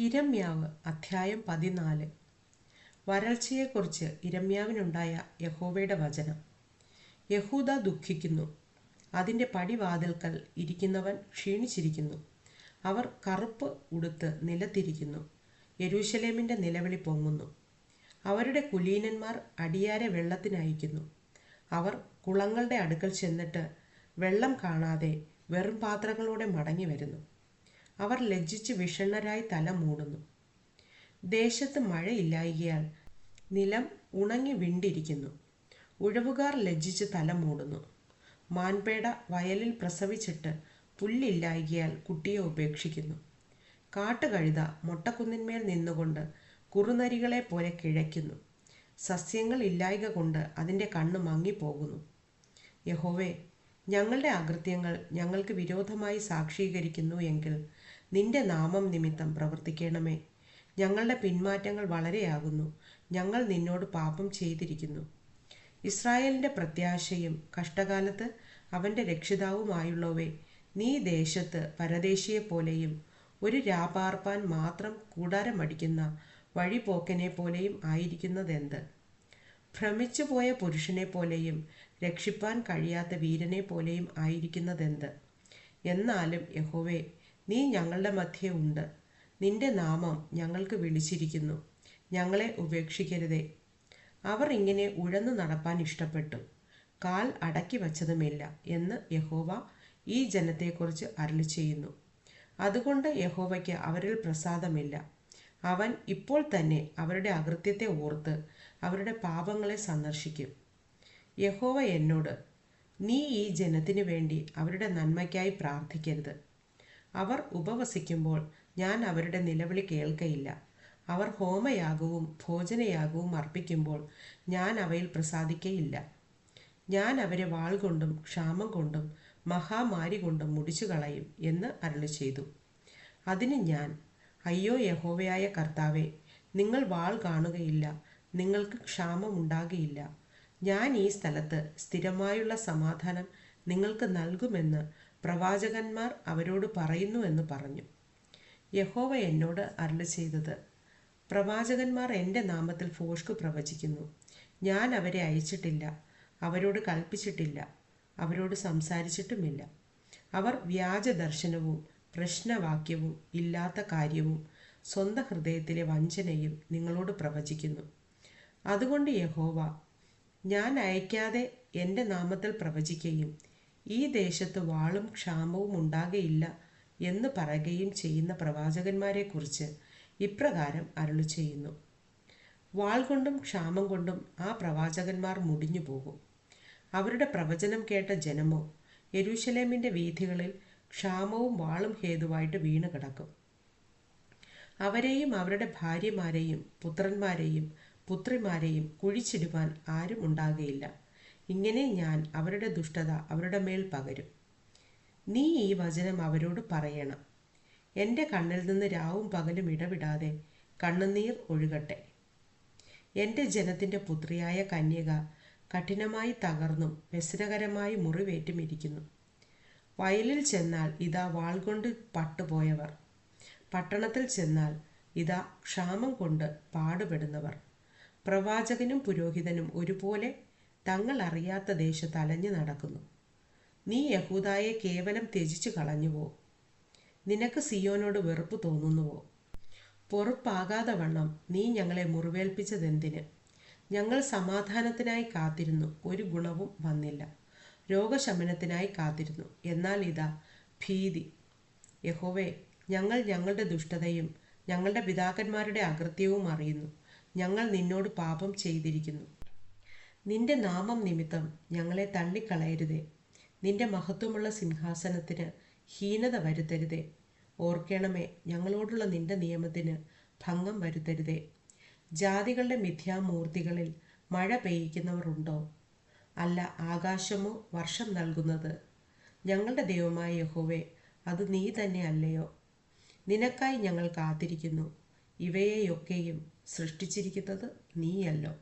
ഇരമ്യാവ് അധ്യായം പതിനാല്. വരൾച്ചയെക്കുറിച്ച് ഇരമ്യാവിനുണ്ടായ യഹോവയുടെ വചനം. യഹൂദ ദുഃഖിക്കുന്നു. അതിന്റെ പടിവാതിൽക്കൽ ഇരിക്കുന്നവൻ ക്ഷീണിച്ചിരിക്കുന്നു. അവർ കറുപ്പ് ഉടുത്ത് നിലത്തിരിക്കുന്നു. യരൂശലേമിന്റെ നിലവിളി പൊങ്ങുന്നു. അവരുടെ കുലീനന്മാർ അടിയാരെ വെള്ളത്തിനയക്കുന്നു അവർ കുളങ്ങളുടെ അടുക്കൽ ചെന്നിട്ട് വെള്ളം കാണാതെ വെറും പാത്രങ്ങളോടെ മടങ്ങി വരുന്നു അവർ ലജ്ജിച്ച് വിഷണ്ണരായി തല മൂടുന്നു. ദേശത്ത് മഴയില്ലായികയാൽ നിലം ഉണങ്ങി വിണ്ടിരിക്കുന്നു. ഉഴവുകാർ ലജ്ജിച്ച് തല മൂടുന്നു. മാൻപേട വയലിൽ പ്രസവിച്ചിട്ട് പുല്ലില്ലായികയാൽ കുട്ടിയെ ഉപേക്ഷിക്കുന്നു. കാട്ടുകഴുത മൊട്ടക്കുന്നിന്മേൽ നിന്നുകൊണ്ട് കുറുനരികളെ പോലെ കിഴയ്ക്കുന്നു. സസ്യങ്ങൾ ഇല്ലായ്ക കൊണ്ട് അതിന്റെ കണ്ണ് മങ്ങിപ്പോകുന്നു. യഹോവേ ഞങ്ങളുടെ അകൃത്യങ്ങൾ ഞങ്ങൾക്ക് വിരോധമായി സാക്ഷീകരിക്കുന്നു എങ്കിൽ നിന്റെ നാമം നിമിത്തം പ്രവർത്തിക്കണമേ. ഞങ്ങളുടെ പിന്മാറ്റങ്ങൾ വളരെയാകുന്നു. ഞങ്ങൾ നിന്നോട് പാപം ചെയ്തിരിക്കുന്നു. ഇസ്രായേലിന്റെ പ്രത്യാശയും കഷ്ടകാലത്ത് അവന്റെ രക്ഷിതാവുമായുള്ളവേ നീ ദേശത്ത് പരദേശിയെപ്പോലെയും ഒരു രാപാർപ്പാൻ മാത്രം കൂടാരമടിക്കുന്ന വഴിപോക്കനെ പോലെയും ആയിരിക്കുന്നതെന്ത്? ഭ്രമിച്ചുപോയ പുരുഷനെ പോലെയും രക്ഷിപ്പാൻ കഴിയാത്ത വീരനെ പോലെയും ആയിരിക്കുന്നതെന്ത്? എന്നാലും യഹോവേ നീ ഞങ്ങളുടെ മധ്യേ ഉണ്ട്. നിന്റെ നാമം ഞങ്ങൾക്ക് വിളിച്ചിരിക്കുന്നു. ഞങ്ങളെ ഉപേക്ഷിക്കരുതേ. അവർ ഇങ്ങനെ ഉഴന്നു നടപ്പാൻ ഇഷ്ടപ്പെട്ടു. കാൽ അടക്കി വച്ചതുമില്ല എന്ന് യഹോവ ഈ ജനത്തെക്കുറിച്ച് അരളി ചെയ്യുന്നു അതുകൊണ്ട് യഹോവയ്ക്ക് അവരിൽ പ്രസാദമില്ല. അവൻ ഇപ്പോൾ തന്നെ അവരുടെ അകൃത്യത്തെ ഓർത്ത് അവരുടെ പാപങ്ങളെ സന്ദർശിക്കും. യഹോവ എന്നോട് നീ ഈ ജനത്തിനു വേണ്ടി അവരുടെ നന്മയ്ക്കായി പ്രാർത്ഥിക്കരുത്. അവർ ഉപവസിക്കുമ്പോൾ ഞാൻ അവരുടെ നിലവിളി കേൾക്കയില്ല. അവർ ഹോമയാഗവും ഭോജനയാഗവും അർപ്പിക്കുമ്പോൾ ഞാൻ അവയിൽ പ്രസാദിക്കയില്ല. ഞാൻ അവരെ വാൾ കൊണ്ടും ക്ഷാമം കൊണ്ടും മഹാമാരി കൊണ്ടും മുടിച്ചു കളയും എന്ന് അരുളി ചെയ്തു അതിന് ഞാൻ അയ്യോ യഹോവയായ കർത്താവെ നിങ്ങൾ വാൾ കാണുകയില്ല നിങ്ങൾക്ക് ക്ഷാമമുണ്ടാകുകയില്ല ഞാൻ ഈ സ്ഥലത്ത് സ്ഥിരമായുള്ള സമാധാനം നിങ്ങൾക്ക് നൽകുമെന്ന് പ്രവാചകന്മാർ അവരോട് പറയുന്നുവെന്ന് പറഞ്ഞു. യഹോവ എന്നോട് അരുളി ചെയ്തത് പ്രവാചകന്മാർ എന്റെ നാമത്തിൽ ഫോഷ്കു പ്രവചിക്കുന്നു. ഞാൻ അവരെ അയച്ചിട്ടില്ല അവരോട് കൽപ്പിച്ചിട്ടില്ല അവരോട് സംസാരിച്ചിട്ടുമില്ല. അവർ വ്യാജ ദർശനവും പ്രശ്നവാക്യവും ഇല്ലാത്ത കാര്യവും സ്വന്തം ഹൃദയത്തിലെ വഞ്ചനയും നിങ്ങളോട് പ്രവചിക്കുന്നു. അതുകൊണ്ട് യഹോവ ഞാൻ അയക്കാതെ എന്റെ നാമത്തിൽ പ്രവചിക്കുകയും ഈ ദേശത്ത് വാളും ക്ഷാമവും ഉണ്ടാകയില്ല എന്ന് പറയുകയും ചെയ്യുന്ന പ്രവാചകന്മാരെക്കുറിച്ച് ഇപ്രകാരം അരുളി ചെയ്യുന്നു വാൾ കൊണ്ടും ക്ഷാമം കൊണ്ടും ആ പ്രവാചകന്മാർ മുടിഞ്ഞു പോകും അവരുടെ പ്രവചനം കേട്ട ജനമോ യരൂശലേമിന്റെ വീഥികളിൽ ക്ഷാമവും വാളും ഹേതുവായിട്ട് വീണ് കിടക്കും. അവരെയും അവരുടെ ഭാര്യമാരെയും പുത്രന്മാരെയും പുത്രിമാരെയും കുഴിച്ചിടുവാൻ ആരും ഉണ്ടാകുകയില്ല ഇങ്ങനെ ഞാൻ അവരുടെ ദുഷ്ടത അവരുടെ മേൽ പകരും. നീ ഈ വചനം അവരോട് പറയണം. എന്റെ കണ്ണിൽ നിന്ന് രാവും പകലും ഇടവിടാതെ കണ്ണുനീർ ഒഴുകട്ടെ. എന്റെ ജനത്തിന്റെ പുത്രിയായ കന്യക കഠിനമായി തകർന്നും വ്യസനകരമായി മുറിവേറ്റും ഇരിക്കുന്നു വയലിൽ ചെന്നാൽ ഇതാ വാൾ കൊണ്ട് പട്ടുപോയവർ. പട്ടണത്തിൽ ചെന്നാൽ ഇതാ ക്ഷാമം കൊണ്ട് പാടുപെടുന്നവർ. പ്രവാചകനും പുരോഹിതനും ഒരുപോലെ തങ്ങൾ അറിയാത്ത ദേശത്ത് അലഞ്ഞു നടക്കുന്നു. നീ യഹൂദായെ കേവലം ത്യജിച്ചു കളഞ്ഞുവോ? നിനക്ക് സിയോനോട് വെറുപ്പ് തോന്നുന്നുവോ? പൊറുപ്പാകാതെ വണ്ണം നീ ഞങ്ങളെ മുറിവേൽപ്പിച്ചതെന്തിന്? ഞങ്ങൾ സമാധാനത്തിനായി കാത്തിരുന്നു ഒരു ഗുണവും വന്നില്ല. രോഗശമനത്തിനായി കാത്തിരുന്നു. എന്നാൽ ഇതാ ഭീതി. യഹോവേ ഞങ്ങൾ ഞങ്ങളുടെ ദുഷ്ടതയും ഞങ്ങളുടെ പിതാക്കന്മാരുടെ അകൃത്യവും അറിയുന്നു. ഞങ്ങൾ നിന്നോട് പാപം ചെയ്തിരിക്കുന്നു. നിന്റെ നാമം നിമിത്തം ഞങ്ങളെ തള്ളിക്കളയരുതേ. നിന്റെ മഹത്വമുള്ള സിംഹാസനത്തിന് ഹീനത വരുത്തരുതേ. ഓർക്കണമേ ഞങ്ങളോടുള്ള നിന്റെ നിയമത്തിന് ഭംഗം വരുത്തരുതേ. ജാതികളുടെ മിഥ്യാമൂർത്തികളിൽ മഴ പെയ്യിക്കുന്നവർ ഉണ്ടോ? അല്ല ആകാശമോ വർഷം നൽകുന്നത്? ഞങ്ങളുടെ ദൈവമായ യഹോവേ അത് നീ തന്നെ അല്ലയോ? നിനക്കായി ഞങ്ങൾ കാത്തിരിക്കുന്നു. ഇവയെയൊക്കെയും സൃഷ്ടിച്ചിരിക്കുന്നത് നീയല്ലോ.